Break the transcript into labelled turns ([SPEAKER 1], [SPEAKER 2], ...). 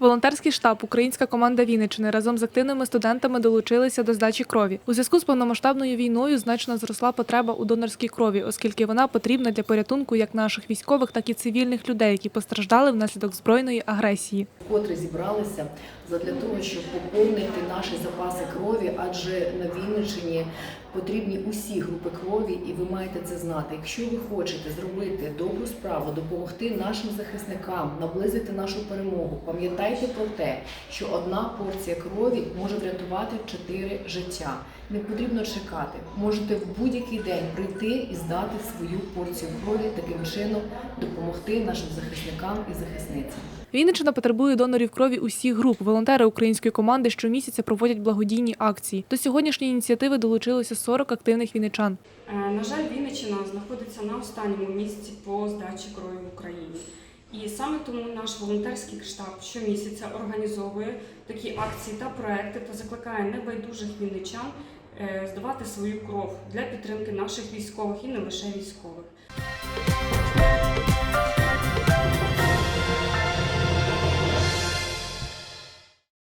[SPEAKER 1] Волонтерський штаб Українська команда Вінниччини разом з активними студентами долучилися до здачі крові. У зв'язку з повномасштабною війною значно зросла потреба у донорській крові, оскільки вона потрібна для порятунку як наших військових, так і цивільних людей, які постраждали внаслідок збройної агресії.
[SPEAKER 2] вкотре зібралися задля того, щоб поповнити наші запаси крові, адже на Вінниччині потрібні усі групи крові, і ви маєте це знати. Якщо ви хочете зробити добру справу, допомогти нашим захисникам, наблизити нашу перемогу, пам'ятайте про те, що одна порція крові може врятувати чотири життя. Не потрібно чекати. Можете в будь-який день прийти і здати свою порцію крові, таким чином допомогти нашим захисникам і захисницям.
[SPEAKER 1] Вінниччина потребує донорів крові усіх груп. Волонтери української команди щомісяця проводять благодійні акції. До сьогоднішньої ініціативи долучилося 40 активних вінничан.
[SPEAKER 3] Е, На жаль, Вінниччина знаходиться на останньому місці по здачі крові в Україні. І саме тому наш волонтерський штаб щомісяця організовує такі акції та проекти та закликає небайдужих вінничан е, здавати свою кров для підтримки наших військових і не лише військових.